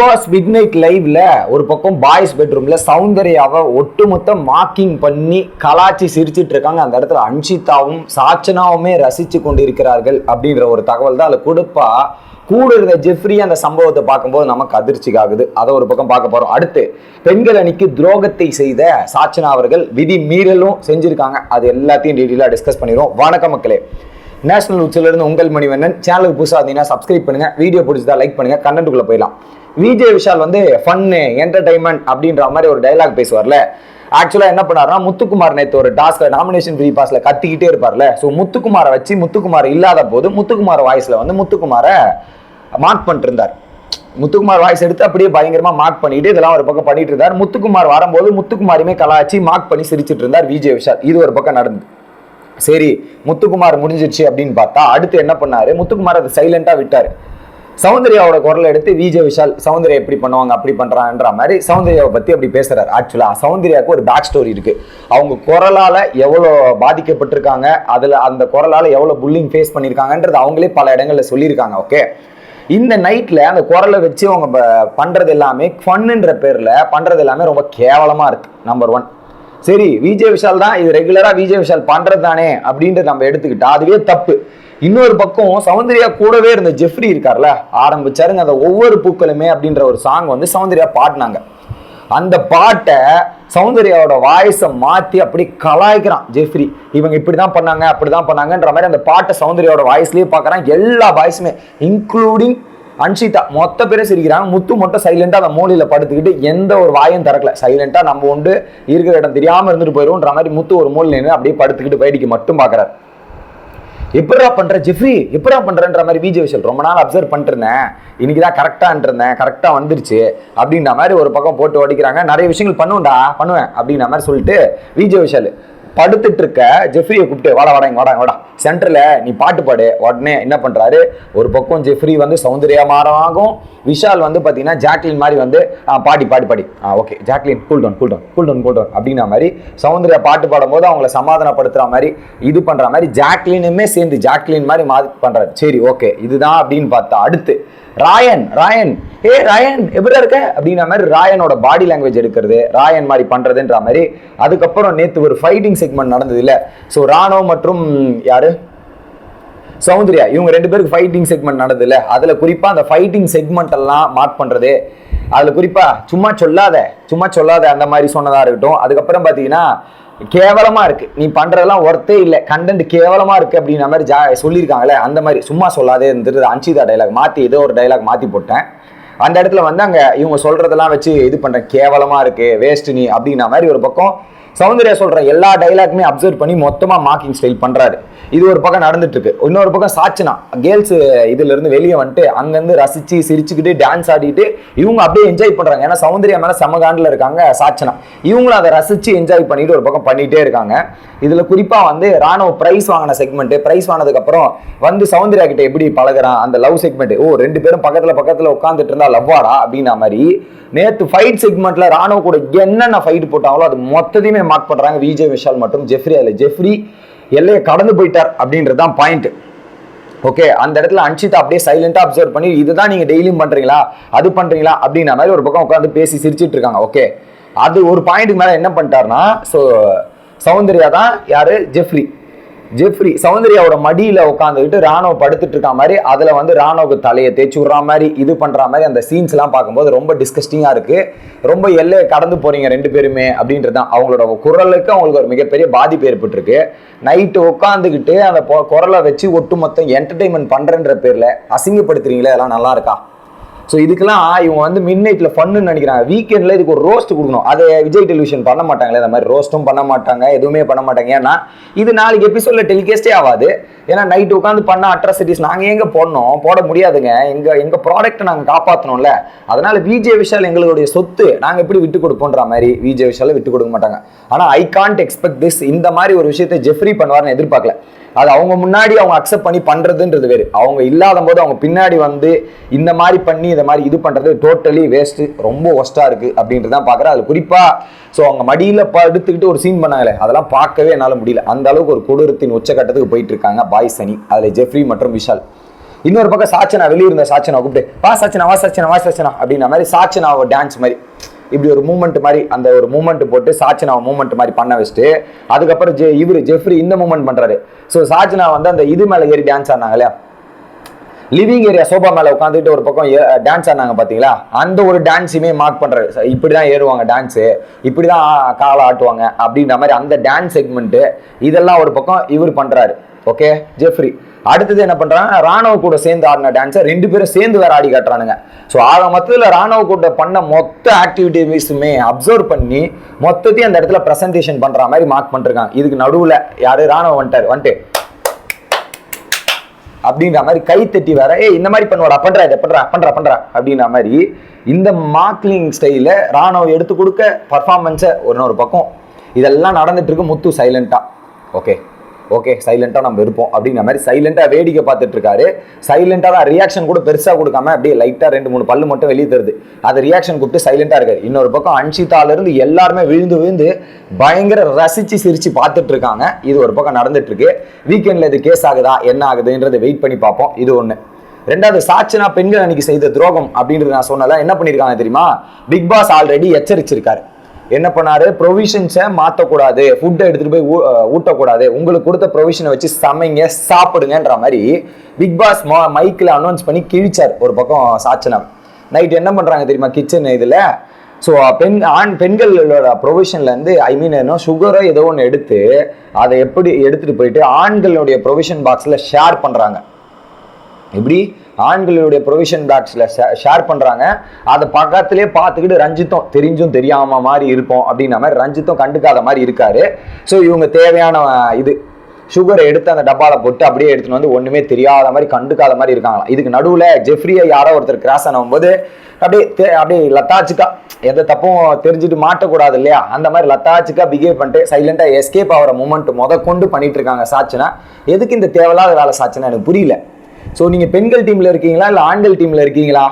Pass mid night லைவ்ல ஒரு பக்கம் பாய்ஸ் பெட்ரூம்ல சௌந்தர்யாவை ஒட்டுமொத்த மாக்கிங் பண்ணி கலாச்சி சிரிச்சிட்டு இருக்காங்க. அந்த இடத்துல அன்ஷிதாவும் சாச்சனாவுமே ரசிச்சு கொண்டிருக்கிறார்கள் அப்படின்ற ஒரு தகவல் தான் அதில் கொடுப்பா. கூட இருந்த ஜெஃப்ரி அந்த சம்பவத்தை பார்க்கும்போது நமக்கு அதிர்ச்சி ஆகுது அதை ஒரு பக்கம் பார்க்க போறோம். அடுத்து பெண்கள் அணிக்கு துரோகத்தை செய்த சாச்சனா அவர்கள் விதி மீறலும் செஞ்சிருக்காங்க. அது எல்லாத்தையும் டீட்டெயிலாக டிஸ்கஸ் பண்ணிடுவோம். வணக்கம் மக்களே. நேஷனல் உச்சிலிருந்து உங்கள் மணிவண்ணன். சேனலுக்கு புதுசாக இருந்தீங்கன்னா சப்ஸ்கிரைப் பண்ணுங்க. வீடியோ பிடிச்சதா லைக் பண்ணுங்க. கண்டென்ட்டுக்குள்ளே போயிடலாம். விஜய் விஷால் வந்து ஃபன்னு என்டர்டைன்மெண்ட் அப்படின்ற மாதிரி ஒரு டைலாக் பேசுவார்ல. ஆக்சுவலாக என்ன பண்ணாருன்னா முத்துக்குமார் நேற்று ஒரு டாஸ்க்ல நாமினேஷன் ஃப்ரீ பாஸில் கத்திக்கிட்டே இருப்பார்ல. ஸோ முத்துக்குமாரை வச்சு முத்துக்குமார் இல்லாத போது முத்துக்குமார் வாய்ஸில் வந்து முத்துக்குமாரை மார்க் பண்ணிட்டு இருந்தார் முத்துக்குமார் வாய்ஸ் எடுத்து அப்படியே பயங்கரமாக மார்க் பண்ணிட்டு இதெல்லாம் ஒரு பக்கம் பண்ணிட்டு இருந்தார். முத்துக்குமார் வரும்போது முத்துக்குமாரியுமே கலாச்சி மார்க் பண்ணி சிரிச்சிட்டு இருந்தார் விஜய் விஷால். இது ஒரு பக்கம் நடந்து சரி முத்துக்குமார் முடிஞ்சிருச்சு அப்படின்னு பார்த்தா அடுத்து என்ன பண்ணாரு? முத்துக்குமார் அதை சைலண்டாக விட்டார். சௌந்தர்யாவோட குரலை எடுத்து விஜய் விஷால் சௌந்தர்யா எப்படி பண்ணுவாங்க அப்படி பண்றாங்கன்ற மாதிரி சௌந்தர்யாவை பத்தி அப்படி பேசுகிறார் ஆக்சுவலா சௌந்தர்யாவுக்கு ஒரு பேக் ஸ்டோரி இருக்கு. அவங்க குரலால எவ்வளோ பாதிக்கப்பட்டிருக்காங்க அதுல அந்த குரலால எவ்வளோ புல்லிங் ஃபேஸ் பண்ணியிருக்காங்கன்றது அவங்களே பல இடங்களில் சொல்லியிருக்காங்க ஓகே இந்த நைட்ல அந்த குரலை வச்சு அவங்க பண்ணுறது பண்றது எல்லாமே ஃபன்னுன்ற பேர்ல பண்றது எல்லாமே ரொம்ப கேவலமா இருக்கு நம்பர் ஒன் சரி விஜய் விஷால் தான் இது ரெகுலரா விஜய் விஷால் பண்றது தானே அப்படின்றது நம்ம எடுத்துக்கிட்டா அதுவே தப்பு. இன்னொரு பக்கம் சௌந்தர்யா கூடவே இருந்த ஜெஃப்ரி இருக்கார்ல ஆரம்பிச்சாருங்க அந்த ஒவ்வொரு பூக்களுமே அப்படின்ற ஒரு சாங் வந்து சௌந்தர்யா பாடினாங்க. அந்த பாட்டை சௌந்தர்யாவோட வாய்ஸை மாற்றி அப்படி கலாய்க்கிறான் ஜெஃப்ரி. இவங்க இப்படி தான் பண்ணாங்க அப்படிதான் பண்ணாங்கன்ற மாதிரி அந்த பாட்டை சௌந்தர்யாவோட வாய்ஸ்லேயே பார்க்கறான் எல்லா வாய்ஸுமே இன்க்ளூடிங் அன்ஷிதா. மொத்த பேரும் சிரிக்கிறாங்க முத்து மட்டும் சைலண்டாக அந்த மூலையில் படுத்துக்கிட்டு எந்த ஒரு வாயும் திறக்கல. சைலண்டாக நம்ம உண்டு இருக்கிற இடம் தெரியாமல் இருந்துட்டு போயிடும்ன்ற மாதிரி முத்து ஒரு மூலையில் அப்படியே படுத்துக்கிட்டு வேடிக்கை மட்டும் பார்க்குறாரு. எப்படா பண்ற ஜெஃப்ரி? எப்படா பண்றன்ற மாதிரி விஜய் விஷயம் ரொம்ப நாள் அப்சர்வ் பண்ணிருந்தேன் இன்னைக்கு தான் கரெக்டாக இருந்தேன் கரெக்டாக வந்துருச்சு. அப்படின்ற மாதிரி ஒரு பக்கம் போட்டு ஓடிக்கிறாங்க. நிறைய விஷயங்கள் பண்ணுவேன்டா பண்ணுவேன் அப்படின்ற மாதிரி சொல்லிட்டு விஜய் விஷால் படுத்துட்டு இருக்க ஜெஃப்ரியை கூப்பிட்டு வாடா வாடா வாடா வாடா. சென்டர்ல நீ பாட்டு பாடு. உடனே என்ன பண்றாரு? ஒரு பக்கம் ஜெஃப்ரி வந்து சௌந்தர்யமாரமாகும் விஷால் வந்து பார்த்தீங்கன்னா ஜாக்லின் மாதிரி வந்து பாடி பாடி பாடி. ஆ okay Jacqueline cool down cool down cool down cool down அப்படிங்கிற மாதிரி சௌந்தர்யா பாட்டு பாடும்போது அவங்கள சமாதானப்படுத்துற மாதிரி இது பண்ற மாதிரி ஜாக்லினுமே சேர்ந்து ஜாக்லின் மாதிரி மாதிரி பண்றாரு. சரி ஓகே இதுதான் அப்படின்னு பார்த்தா அடுத்து ராயன் ராயன். ஏ ராயன் எப்படி இருக்க? அப்படிங்கிற மாதிரி ராயனோட பாடி லாங்குவேஜ் எடுக்கிறது ராயன் மாதிரி பண்றதுன்ற மாதிரி. அதுக்கப்புறம் நேற்று ஒரு ஃபைட்டிங் செக்மெண்ட் நடந்தது இல்லை ஸோ ராணோ மற்றும் யாரு? சௌந்தர்யா இவங்க ரெண்டு பேருக்கு ஃபைட்டிங் செக்மெண்ட் நடந்ததில்லை. அதில் குறிப்பாக அந்த ஃபைட்டிங் செக்மெண்ட் எல்லாம் மார்க் பண்ணுறது அதுல குறிப்பா சும்மா சொல்லாத சும்மா சொல்லாத அந்த மாதிரி சொன்னதா இருக்கட்டும். அதுக்கப்புறம் பார்த்தீங்கன்னா கேவலமாக இருக்கு. நீ பண்றதெல்லாம் ஒர்த்தே இல்லை. கண்டென்ட் கேவலமாக இருக்கு அப்படின்ற மாதிரி ஜா சொல்லியிருக்காங்களே அந்த மாதிரி. சும்மா சொல்லாதே இருந்துட்டு அன்சிதா டைலாக் மாற்றி ஏதோ ஒரு டைலாக் மாற்றி போட்டேன். அந்த இடத்துல வந்து அங்க இவங்க சொல்றதெல்லாம் வச்சு இது பண்ணுற கேவலமா இருக்கு வேஸ்ட் நீ அப்படின்ற மாதிரி ஒரு பக்கம் சௌந்தர்யா சொல்ற எல்லா டைலாக்குமே அப்சர்வ் பண்ணி மொத்தமா மார்க்கிங் ஸ்டைல் பண்றாரு. இது ஒரு பக்கம் நடந்துட்டு இருக்கு இன்னொரு பக்கம் சாச்சினா கேர்ள்ஸ் இதுல இருந்து வெளியே வந்துட்டு அங்கிருந்து ரசிச்சு சிரிச்சுக்கிட்டு டான்ஸ் ஆடிட்டு இவங்க அப்படியே என்ஜாய் பண்றாங்க. ஏன்னா சௌந்தர்யா மேல சமகாண்டில் இருக்காங்க சாச்சனா இவங்களும் அதை ரசிச்சு என்ஜாய் பண்ணிட்டு ஒரு பக்கம் பண்ணிட்டே இருக்காங்க. இதுல குறிப்பா வந்து ராணுவ பிரைஸ் வாங்கின செக்மெண்ட் பிரைஸ் வாங்கினதுக்கு அப்புறம் வந்து சௌந்தர்யா கிட்ட எப்படி பழகுறான் அந்த லவ் செக்மெண்ட் ஓ ரெண்டு பேரும் பக்கத்துல பக்கத்துல உட்காந்துட்டு இருந்தா லவ்வாடா அப்படின்ற மாதிரி நேற்று ஃபைட் செக்மெண்ட்ல ராணுவ கூட என்னென்ன ஃபைட் போட்டாங்களோ அது மொத்தத்தையுமே மார்க் பண்றாங்க. விஜய் விஷால் மற்றும் ஜெஃப்ரி. அதுல ஜெஃப்ரி எல்லையை கடந்து போயிட்டார் அப்படின்றது தான் பாயிண்ட் ஓகே அந்த இடத்துல அன்ஷிதா அப்படியே சைலண்டா அப்சர்வ் பண்ணி இதுதான் நீங்க டெய்லியும் பண்றீங்களா? அது பண்றீங்களா? அப்படின்ற மாதிரி ஒரு பக்கம் உட்காந்து பேசி சிரிச்சிட்டு இருக்காங்க. ஓகே அது ஒரு பாயிண்ட்டுக்கு மேல என்ன பண்ணிட்டாருன்னா ஸோ சௌந்தர்யா தான் யாரு? ஜெஃப்ரி. ஜெஃப்ரி சௌந்தர்யாவோட மடியில உட்காந்துக்கிட்டு ராணுவ படுத்துட்டு இருக்க மாதிரி அதுல வந்து ராணுவுக்கு தலையை தேய்ச்சி விடுற மாதிரி இது பண்ற மாதிரி அந்த சீன்ஸ் எல்லாம் பார்க்கும்போது ரொம்ப டிஸ்கஸ்டிங்கா இருக்கு. ரொம்ப எல்லையை கடந்து போறீங்க ரெண்டு பேருமே அப்படின்றது தான் அவங்களோட குரலுக்கு அவங்களுக்கு ஒரு மிகப்பெரிய பாதிப்பு ஏற்பட்டிருக்கு. நைட்டு உட்காந்துக்கிட்டு அந்த குரலை வச்சு ஒட்டுமொத்தம் என்டர்டைன்மெண்ட் பண்றேன்ற பேர்ல அசிங்கப்படுத்துறீங்களே அதெல்லாம் நல்லா இருக்கா? ஸோ இதுக்கெல்லாம் இவங்க வந்து மிட் நைட்ல ஃபன்னு நினைக்கிறாங்க. வீக்கெண்ட்ல இதுக்கு ஒரு ரோஸ்ட் கொடுக்கணும். அதை விஜய் டெலிவிஷன் பண்ண மாட்டாங்களே இந்த மாதிரி ரோஸ்ட்டும் பண்ண மாட்டாங்க எதுவுமே பண்ண மாட்டாங்க. ஏன்னா இது நாளைக்கு எபிசோட்ல டெலிகாஸ்டே ஆகாது. ஏன்னா நைட் உட்காந்து பண்ண அட்ராசிட்டிஸ் நாங்கள் எங்கே போடணும்? போட முடியாதுங்க. எங்கள் எங்கள் ப்ராடக்ட்டை நாங்கள் காப்பாற்றணும்ல அதனால் விஜய் விஷால் எங்களுடைய சொத்து நாங்கள் எப்படி விட்டு கொடுப்போன்ற மாதிரி விஜய் விஷாலை விட்டு கொடுக்க மாட்டாங்க. ஆனால் ஐ கான்ட் எக்ஸ்பெக்ட் திஸ் இந்த மாதிரி ஒரு விஷயத்தை ஜெஃப்ரி பண்ணுவார்னு எதிர்பார்க்கல. அது அவங்க முன்னாடி அவங்க அக்செப்ட் பண்ணி பண்ணுறதுன்றது வேறு. அவங்க இல்லாத போது அவங்க பின்னாடி வந்து இந்த மாதிரி பண்ணி இந்த மாதிரி இது பண்ணுறது டோட்டலி வேஸ்ட்டு ரொம்ப ஒஸ்ட்டாக இருக்குது அப்படின்றது தான் பார்க்குறேன். அது குறிப்பாக ஸோ அவங்க மடியில் படுத்துக்கிட்டு ஒரு சீன் பண்ணாங்களே அதெல்லாம் பார்க்கவே என்னால் முடியல. அந்த அளவுக்கு ஒரு கொடூரத்தின் உச்சக்கட்டத்துக்கு போயிட்டு இருக்காங்க பாய்ஸ் சனி அதில் ஜெஃப்ரி மற்றும் விஷால். இன்னொரு பக்கம் சாச்சனா வெளியே இருந்த சாச்சனா கூப்பிட்டு வா சாச்சனா வா சாச்சனா வா சாச்சனா அப்படின்ற மாதிரி சாச்சனா டான்ஸ் மாதிரி. இப்படி ஒரு மூமெண்ட் மாதிரி அந்த ஒரு மூமெண்ட் போட்டு சாச்சனா மூமெண்ட் மாதிரி பண்ண வச்சுட்டு அதுக்கப்புறம் ஜெ இவர் ஜெஃப்ரி இந்த மூமெண்ட் பண்றாரு. ஸோ சாச்சினா வந்து அந்த இது மேலே ஏறி டான்ஸ் ஆனாங்க லிவிங் ஏரியா சோபா மேல உட்காந்துட்டு ஒரு பக்கம் டான்ஸ் ஆனாங்க பாத்தீங்களா அந்த ஒரு டான்ஸுமே மார்க் பண்றாரு. இப்படி இப்படிதான் ஏறுவாங்க டான்ஸு இப்படிதான் தான் காலை ஆட்டுவாங்க அப்படின்ற மாதிரி அந்த டான்ஸ் செக்மெண்ட் இதெல்லாம் ஒரு பக்கம் இவர் பண்றாரு. ஓகே ஜெஃப்ரி. அடுத்தது என்ன பண்றாங்க ராணுவ கூட சேர்ந்து ஆடின டான்ஸை ரெண்டு பேரும் சேர்ந்து வேற ஆடி காட்டுறானுங்க. ஸோ ஆக மொத்தத்தில் ராணுவ கூட பண்ண மொத்த ஆக்டிவிட்டிஸுமே அப்சர்வ் பண்ணி மொத்தத்தையும் அந்த இடத்துல ப்ரெசன்டேஷன் பண்ற மாதிரி மார்க் பண்ணிருக்காங்க. இதுக்கு நடுவில் யாரு? ராணுவ வந்துட்டாரு. வந்துட்டு. அப்படின்ற மாதிரி கை தட்டி வேற ஏய் இந்த மாதிரி பண்ணுவாடா பண்றா இதை பண்றா பண்றா பண்றா அப்படின்ற மாதிரி இந்த மார்க்லிங் ஸ்டைல ராணுவ எடுத்து கொடுக்க பர்ஃபார்மன்ஸை ஒரு ஒரு பக்கம். இதெல்லாம் நடந்துட்டு இருக்கு முத்து சைலண்டா ஓகே ஓகே சைலண்டாக நம்ம இருப்போம். அப்படிங்கிற மாதிரி சைலண்டாக வேடிக்கை பார்த்துட்டு இருக்காரு. சைலண்டா தான் ரியாக்ஷன் கூட பெருசாக கொடுக்காம அப்படியே லைட்டாக ரெண்டு மூணு பல்லு மட்டும் வெளியே தருது. அது ரியாக்ஷன் கூப்பிட்டு சைலண்ட்டாக இருக்காரு. இன்னொரு பக்கம் அன்ஷிதாலேருந்து எல்லாருமே விழுந்து விழுந்து பயங்கர ரசிச்சு சிரித்து பார்த்துட்டு இருக்காங்க. இது ஒரு பக்கம் நடந்துட்டு இருக்கு. இது கேஸ் ஆகுதா? என்ன ஆகுதுன்றதை வெயிட் பண்ணி பார்ப்போம். இது ஒன்று ரெண்டாவது சாட்சினா பெண்கள் அன்னைக்கு செய்த துரோகம் அப்படின்றது நான் சொன்னல என்ன பண்ணியிருக்காங்க தெரியுமா? பிக் பாஸ் ஆல்ரெடி எச்சரிச்சிருக்காரு. என்ன பண்ணாரு? ப்ரொவிஷன்ஸை மாற்றக்கூடாது ஃபுட்டை எடுத்துகிட்டு போய் ஊ- ஊட்டக்கூடாது. உங்களுக்கு கொடுத்த ப்ரொவிஷனை வச்சு சமைங்க சாப்பிடுங்கன்ற மாதிரி பிக் பாஸ் மைக்கில் அனௌன்ஸ் பண்ணி கிழிச்சார் ஒரு பக்கம் சாச்சனம். நைட் என்ன பண்ணுறாங்க தெரியுமா கிச்சன் இதில்? ஸோ பெண் ஆண் பெண்களோட ப்ரொவிஷன்லேருந்து ஐ மீன் என்ன சுகரோ ஏதோ ஒன்று எடுத்து அதை எப்படி எடுத்துகிட்டு போயிட்டு ஆண்களுடைய ப்ரொவிஷன் பாக்ஸில் ஷேர் பண்ணுறாங்க எப்படி? ஆண்களுடைய ப்ரொவிஷன் பாக்ஸில் ஷேர் பண்ணுறாங்க அதை பக்கத்திலே பார்த்துக்கிட்டு ரஞ்சித்தும் தெரிஞ்சும் தெரியாம மாதிரி இருப்போம் அப்படின்ன மாதிரி ரஞ்சித்தும் கண்டுக்காத மாதிரி இருக்காரு. ஸோ இவங்க தேவையான இது சுகரை எடுத்து அந்த டப்பாவில் போட்டு அப்படியே எடுத்துன்னு வந்து ஒன்றுமே தெரியாத மாதிரி கண்டுக்காத மாதிரி இருக்காங்களாம். இதுக்கு நடுவில் ஜெஃப்ரியை யாரோ ஒருத்தர் கிராஸ் ஆனும்போது அப்படியே அப்படியே லத்தாச்சுக்கா எந்த தப்பும் தெரிஞ்சுட்டு மாட்டக்கூடாது இல்லையா? அந்த மாதிரி லத்தாச்சுக்கா பிஹேவ் பண்ணிட்டு சைலண்டாக எஸ்கேப் ஆகிற மூமெண்ட் முத கொண்டு பண்ணிட்டு இருக்காங்க சாட்சினா. எதுக்கு இந்த தேவையில்லாத வேலை சாட்சினா எனக்கு புரியல. ஸோ நீங்கள் பெண்கள் டீமில் இருக்கீங்களா இல்லை ஆண்கள் டீமில் இருக்கீங்களா?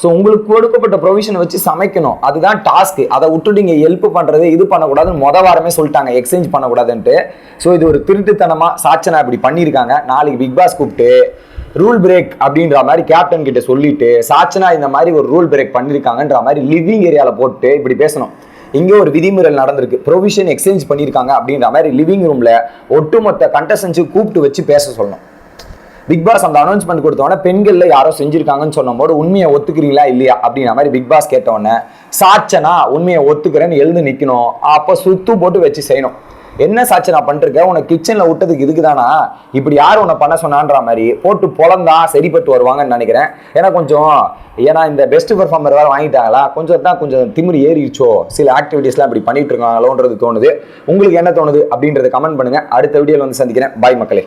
ஸோ உங்களுக்கு கொடுக்கப்பட்ட ப்ரொவிஷனை வச்சு சமைக்கணும். அதுதான் டாஸ்க் அதை விட்டுட்டு நீங்கள் ஹெல்ப் பண்ணுறது இது பண்ணக்கூடாதுன்னு மொதல் வாரமே சொல்லிட்டாங்க. எக்ஸ்சேஞ்ச் பண்ணக்கூடாதுன்ட்டு. ஸோ இது ஒரு திருட்டுத்தனமாக சாச்சனா இப்படி பண்ணியிருக்காங்க. நாளைக்கு பிக் பாஸ் கூப்பிட்டு ரூல் பிரேக் அப்படின்ற மாதிரி கேப்டன் கிட்ட சொல்லிட்டு சாச்சனா இந்த மாதிரி ஒரு ரூல் பிரேக் பண்ணியிருக்காங்கன்ற மாதிரி லிவிங் ஏரியாவில் போட்டு இப்படி பேசணும். இங்கே ஒரு விதிமுறைகள் நடந்திருக்கு. ப்ரொவிஷன் எக்ஸ்சேஞ்ச் பண்ணியிருக்காங்க அப்படின்ற மாதிரி லிவிங் ரூமில் ஒட்டுமொத்த கண்டஸ்டன்ஸு கூப்பிட்டு வச்சு பேச சொல்லணும். பிக் பாஸ் அந்த அனௌன்ஸ்மெண்ட் கொடுத்தவொடனே பெண்கள்ல யாரோ செஞ்சிருக்காங்கன்னு சொன்னபோது உண்மையை ஒத்துக்கிறீங்களா இல்லையா? அப்படின்ற மாதிரி பிக் பாஸ் கேட்டவொடனே சாட்சனா உண்மையை ஒத்துக்கிறேன்னு எழுந்து நிற்கணும் அப்போ சுத்து போட்டு வச்சு செய்யணும். என்ன சாட்சி நான் பண்ணிருக்க உனக்கு கிச்சனில் விட்டதுக்கு இதுக்குதானா இப்படி யார் உன்னை பண்ண சொன்னான்ற மாதிரி போட்டு பொழந்தா சரிப்பட்டு வருவாங்கன்னு நினைக்கிறேன். ஏன்னா கொஞ்சம் ஏன்னா இந்த பெஸ்ட் பெர்ஃபார்மர் வேறு வாங்கிட்டாங்களா? கொஞ்சம் தான் கொஞ்சம் திமிரி ஏறிடுச்சோ? சில ஆக்டிவிட்டீஸ்லாம் இப்படி பண்ணிட்டு இருக்காங்களோன்றது தோணுது. உங்களுக்கு என்ன தோணுது அப்படின்றத கமெண்ட் பண்ணுங்க. அடுத்த வீடியோவில் வந்து சந்திக்கிறேன். பாய் மக்களே.